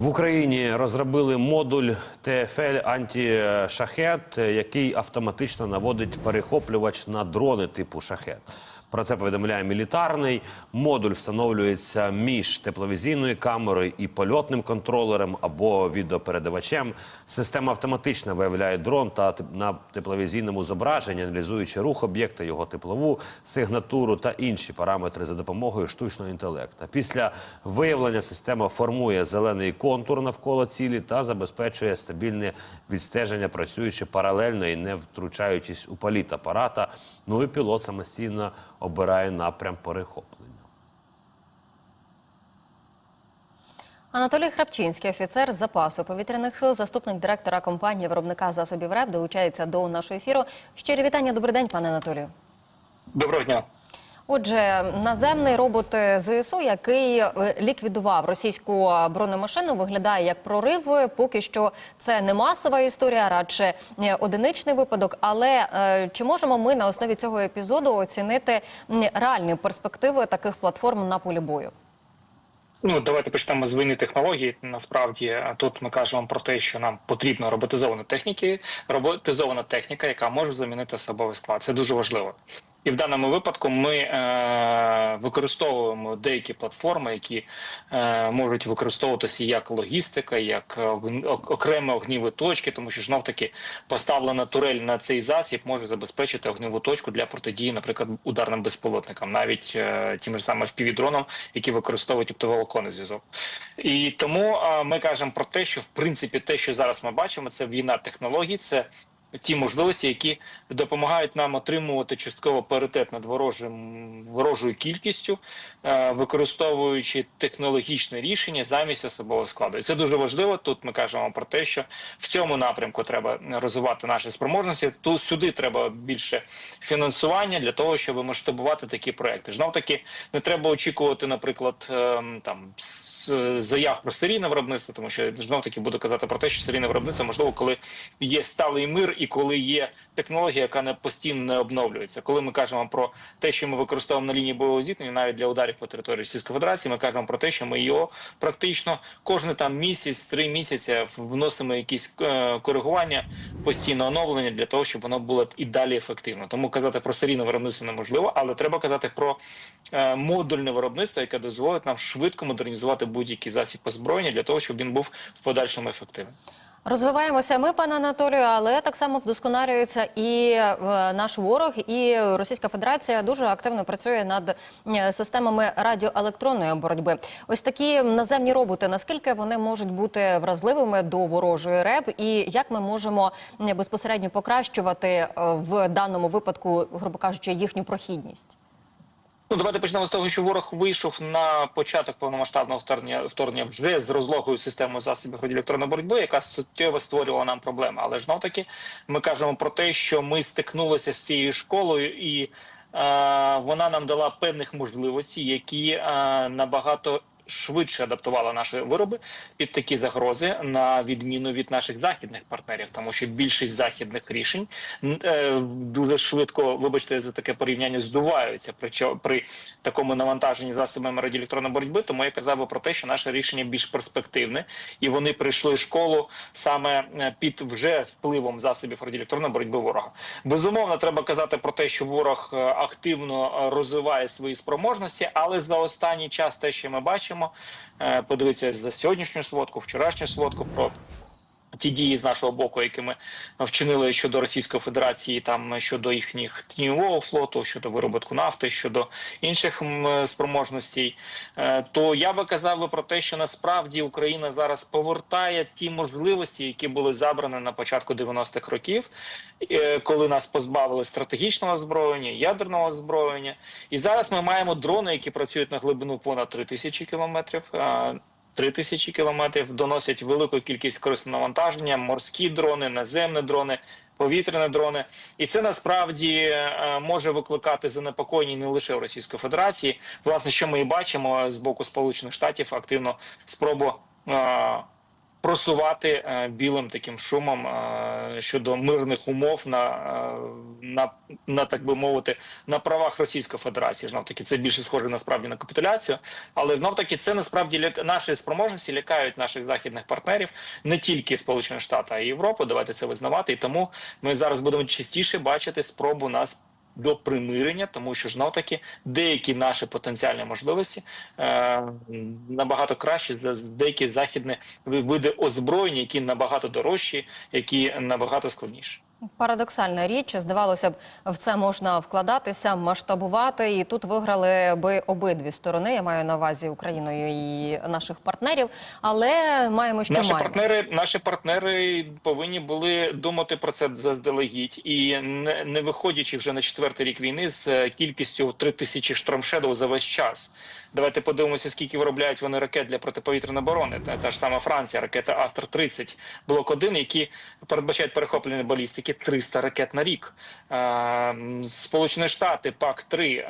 В Україні розробили модуль ТФЛ антішахет, який автоматично наводить перехоплювач на дрони типу шахет. Про це повідомляє мілітарний. Модуль встановлюється між тепловізійною камерою і польотним контролером або відеопередавачем. Система автоматично виявляє дрон та на тепловізійному зображенні, аналізуючи рух об'єкта, його теплову сигнатуру та інші параметри за допомогою штучного інтелекту. Після виявлення система формує зелений контур навколо цілі та забезпечує стабільне відстеження, працюючи паралельно і не втручаючись у політ апарата. Ну і пілот самостійно обирає напрям перехоплення. Анатолій Храпчинський, офіцер запасу повітряних сил, заступник директора компанії виробника засобів РЕП, долучається до нашого ефіру. Щирі вітання, добрий день, пане Анатолію. Доброго дня. Отже, наземний робот ЗСУ, який е, ліквідував російську бронемашину, виглядає як прорив. Поки що це не масова історія, радше е, одиничний випадок. Але е, чи можемо ми на основі цього епізоду оцінити реальні перспективи таких платформ на полі бою? Ну давайте почнемо з війни технологій. Насправді тут ми кажемо про те, що нам потрібна роботизована техніки, роботизована техніка, яка може замінити особовий склад. Це дуже важливо. І в даному випадку ми е, використовуємо деякі платформи, які е, можуть використовуватися як логістика, як окремі огніві точки, тому що знов таки поставлена турель на цей засіб може забезпечити огніву точку для протидії, наприклад, ударним безпілотникам, навіть е, тим же самим впівдронам, які використовують оптоволоконний зв'язок. І тому е, ми кажемо про те, що в принципі те, що зараз ми бачимо, це війна технологій, це ті можливості, які допомагають нам отримувати частково паритет над ворожим ворожою кількістю, е, використовуючи технологічне рішення замість особового складу. І це дуже важливо. Тут ми кажемо про те, що в цьому напрямку треба розвивати наші спроможності. Тут сюди треба більше фінансування для того, щоб масштабувати такі проекти. Знов таки не треба очікувати, наприклад, ем, там. Е, Заяв про серійне виробництво, тому що знов таки буду казати про те, що серійне виробництво можливо, коли є сталий мир і коли є технологія, яка не постійно не обновлюється. Коли ми кажемо про те, що ми використовуємо на лінії бойового зіткнення, навіть для ударів по території Російської Федерації, ми кажемо про те, що ми його практично кожен там місяць, три місяці вносимо якісь е, коригування, постійне оновлення для того, щоб воно було і далі ефективно. Тому казати про серійне виробництво неможливо, але треба казати про е, модульне виробництво, яке дозволить нам швидко модернізувати будь-який засіб озброєння для того, щоб він був в подальшому ефективним. Розвиваємося ми, пане Анатолію, але так само вдосконалюється і е, наш ворог, і Російська Федерація дуже активно працює над е, системами радіоелектронної боротьби. Ось такі наземні роботи. Наскільки вони можуть бути вразливими до ворожої РЕБ, і як ми можемо е, безпосередньо покращувати в даному випадку, грубо кажучи, їхню прохідність? Ну, давайте почнемо з того, що ворог вийшов на початок повномасштабного вторгнення, вторгнення вже з розлогою системою засобів радіоелектронної боротьби, яка суттєво створювала нам проблеми. Але ж таки ми кажемо про те, що ми стикнулися з цією школою, і е, вона нам дала певних можливостей, які е, набагато швидше адаптувала наші вироби під такі загрози на відміну від наших західних партнерів, тому що більшість західних рішень е, дуже швидко, вибачте, за таке порівняння здуваються при при такому навантаженні засобами радіоелектронної боротьби. Тому я казав би про те, що наше рішення більш перспективне, і вони прийшли в школу саме е, під вже впливом засобів радіоелектронної боротьби ворога. Безумовно, треба казати про те, що ворог е, активно розвиває свої спроможності, але за останній час те, що ми бачимо, подивитися за сьогоднішню сводку, вчорашню сводку про ті дії з нашого боку, які ми вчинили щодо Російської Федерації, там щодо їхніх тіньового флоту, щодо виробітку нафти, щодо інших спроможностей, е, то я би казав би про те, що насправді Україна зараз повертає ті можливості, які були забрані на початку 90-х років, е, коли нас позбавили стратегічного озброєння, ядерного озброєння, і зараз ми маємо дрони, які працюють на глибину понад 3000 кілометрів. Е, 3 тисячі кілометрів доносять велику кількість корисного навантаження, морські дрони, наземні дрони, повітряні дрони, і це насправді е, може викликати занепокоєння не лише в Російської Федерації. Власне, що ми і бачимо з боку Сполучених Штатів, активно спробу. Просувати е, білим таким шумом е, щодо мирних умов на, е, на, на так би мовити на правах Російської Федерації. Знов таки це більше схоже насправді на капітуляцію, але знов таки це насправді наші спроможності лякають наших західних партнерів не тільки Сполучені Штати, а й Європу. Давайте це визнавати. І тому ми зараз будемо частіше бачити спробу нас. До примирення, тому що знов таки деякі наші потенціальні можливості е, набагато кращі за деякі західні види озброєння, які набагато дорожчі, які набагато складніші. Парадоксальна річ, здавалося б, в це можна вкладатися, масштабувати, і тут виграли би обидві сторони. Я маю на увазі Україною і наших партнерів, але маємо, що Наші маємо. партнери, наші партнери повинні були думати про це заздалегідь, і не, не виходячи вже на четвертий рік війни з кількістю 3 тисячі штормшедов за весь час. Давайте подивимося, скільки виробляють вони ракет для протиповітряної оборони. Та, та ж сама Франція, ракета Астр 30 блок 1 які передбачають перехоплення балістики 300 ракет на рік. Сполучені Штати, ПАК 3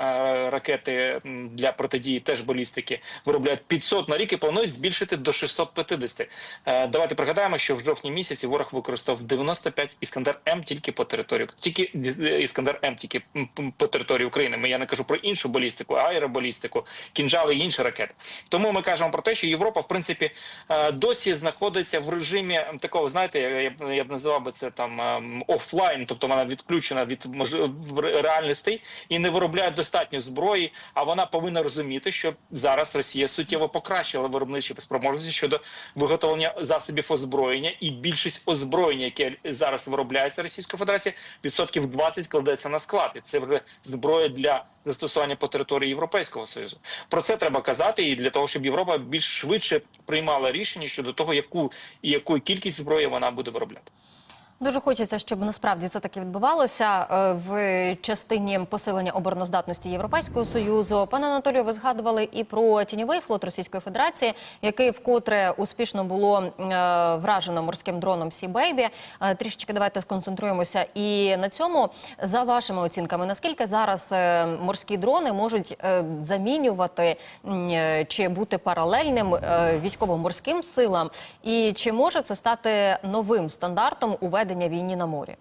ракети для протидії теж балістики виробляють 500 на рік і планують збільшити до 650. Е, Давайте пригадаємо, що в жовтні місяці ворог використав 95 іскандер М тільки по території, тільки е, іскандер М тільки по території України. Я не кажу про іншу балістику, аеробалістику, кінжали і інші ракети. Тому ми кажемо про те, що Європа, в принципі, е, досі знаходиться в режимі такого, знаєте, я, б- я б називав би це там ем, офлайн, тобто вона відключена від реальностей і не виробляє достатньо зброї. А вона повинна розуміти, що зараз Росія суттєво покращила виробничі спроможності щодо виготовлення засобів озброєння, і більшість озброєння, яке зараз виробляється Російською Федерацією, відсотків 20 кладеться на склад. І це вже зброя для застосування по території Європейського союзу. Про це треба казати, і для того, щоб Європа більш швидше приймала рішення щодо того, яку і яку кількість зброї вона буде виробляти. Дуже хочеться, щоб насправді це таки відбувалося е, в частині посилення обороноздатності Європейського союзу. Пане Анатолію, ви згадували і про тіньовий флот Російської Федерації, який вкотре успішно було е, вражено морським дроном Сі Бейбі. Трішечки давайте сконцентруємося і на цьому. За вашими оцінками, наскільки зараз е, морські дрони можуть замінювати чи бути паралельним військово-морським силам, і чи може це стати новим стандартом у ведення війні на морі?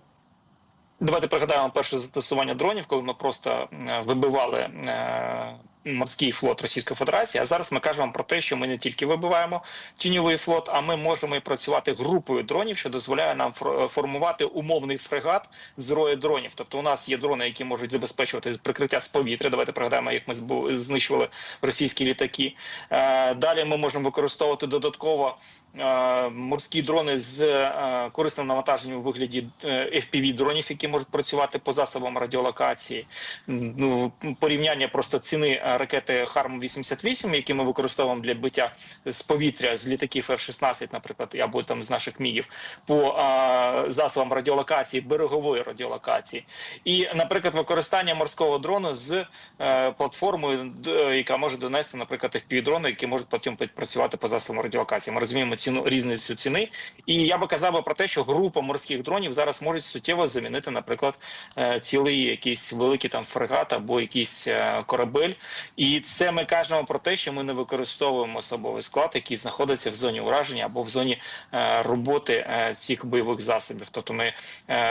Давайте пригадаємо перше застосування дронів, коли ми просто е, вибивали е, морський флот Російської Федерації. А зараз ми кажемо про те, що ми не тільки вибиваємо тіньовий флот, а ми можемо і працювати групою дронів, що дозволяє нам фор- формувати умовний фрегат з рою дронів. Тобто, у нас є дрони, які можуть забезпечувати прикриття з повітря. Давайте пригадаємо, як ми знищували російські літаки. Е, Далі ми можемо використовувати додатково. Е, Морські дрони з е, корисним навантаженням у вигляді е, fpv дронів, які можуть працювати по засобам радіолокації. Ну порівняння просто ціни ракети Харм 88 які ми використовуємо для биття з повітря з літаків F-16, наприклад, або там з наших мігів, по е, засобам радіолокації, берегової радіолокації, і, наприклад, використання морського дрону з е, платформою, яка може донести, наприклад, fpv дрони, які можуть потім працювати по засобам радіолокації. Ми розуміємо ціну різницю ціни. І я би казав про те, що група морських дронів зараз можуть суттєво замінити, наприклад, е, цілий якийсь великий там фрегат або якийсь е, корабель. І це ми кажемо про те, що ми не використовуємо особовий склад, який знаходиться в зоні ураження або в зоні е, роботи цих бойових засобів. Тобто ми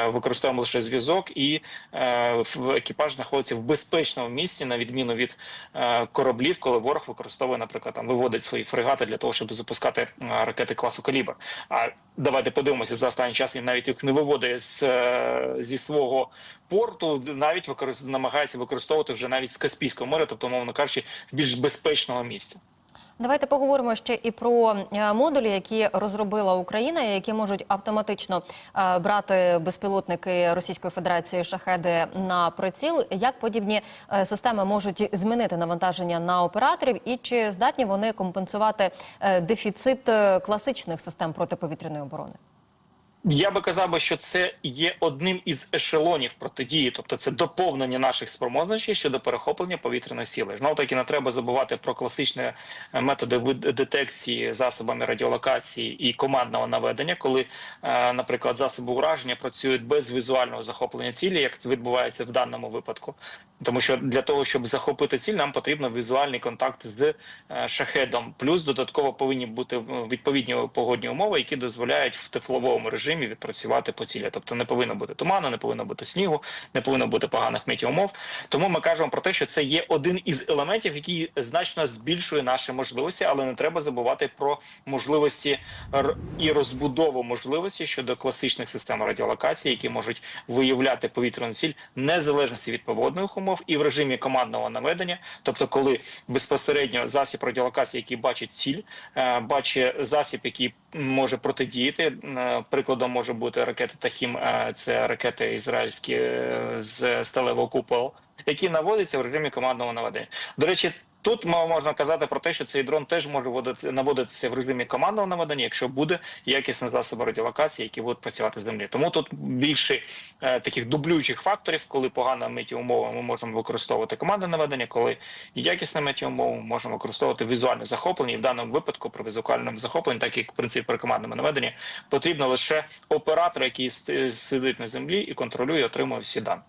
використовуємо лише зв'язок, і екіпаж знаходиться в безпечному місці, на відміну від кораблів, коли ворог використовує, наприклад, там виводить свої фрегати для того, щоб запускати е, ракети класу калібр. А давайте подивимося за останній час. Він навіть їх не виводить з е, зі свого порту, навіть використ... намагається використовувати вже навіть з Каспійського моря, тобто, мовно кажучи, більш безпечного місця. Давайте поговоримо ще і про е, модулі, які розробила Україна, які можуть автоматично е, брати безпілотники Російської Федерації шахеди на приціл. Як подібні е, системи можуть змінити навантаження на операторів, і чи здатні вони компенсувати дефіцит класичних систем протиповітряної оборони? Я би казав що це є одним із ешелонів протидії, тобто це доповнення наших спроможностей щодо перехоплення повітряних цілей. Знов таки не треба забувати про класичні е, методи детекції засобами радіолокації і командного наведення, коли, е, наприклад, засоби ураження працюють без візуального захоплення цілі, як це відбувається в даному випадку. Тому що для того, щоб захопити ціль, нам потрібно візуальний контакт з е, шахедом. Плюс додатково повинні бути відповідні погодні умови, які дозволяють в тепловому режимі відпрацювати по цілі. Тобто не повинно бути туману, не повинно бути снігу, не повинно бути поганих метеоумов. Тому ми кажемо про те, що це є один із елементів, який значно збільшує наші можливості, але не треба забувати про можливості і розбудову можливості щодо класичних систем радіолокації, які можуть виявляти повітряну ціль незалежності від погодних умов і в режимі командного наведення, тобто, коли безпосередньо засіб радіолокації, який бачить ціль, е, бачить засіб, який може протидіяти. Е, Прикладом може бути ракети Тахім, це ракети ізраїльські е, з сталевого купола, які наводяться в режимі командного наведення. До речі. Тут можна казати про те, що цей дрон теж може водити- наводитися в режимі командного наведення, якщо буде якісний засоби радіолокації, які будуть працювати з землі. Тому тут більше е, таких дублюючих факторів, коли погана метеоумова, ми можемо використовувати командне наведення, коли якісне метеоумова, ми можемо використовувати візуальне захоплення. І в даному випадку при візуальному захопленні, так як принципі при командному наведенні, потрібно лише оператор, який сидить на землі і контролює, отримує всі дані.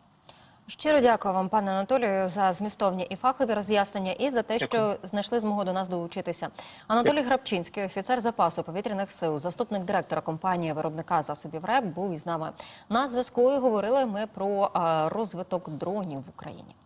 Щиро дякую вам, пане Анатолію, за змістовні і фахові роз'яснення, і за те, Дякую. що знайшли змогу до нас долучитися. Анатолій Грабчинський, офіцер запасу повітряних сил, заступник директора компанії виробника засобів РЕП, був із нами на зв'язку. І говорили ми про розвиток дронів в Україні.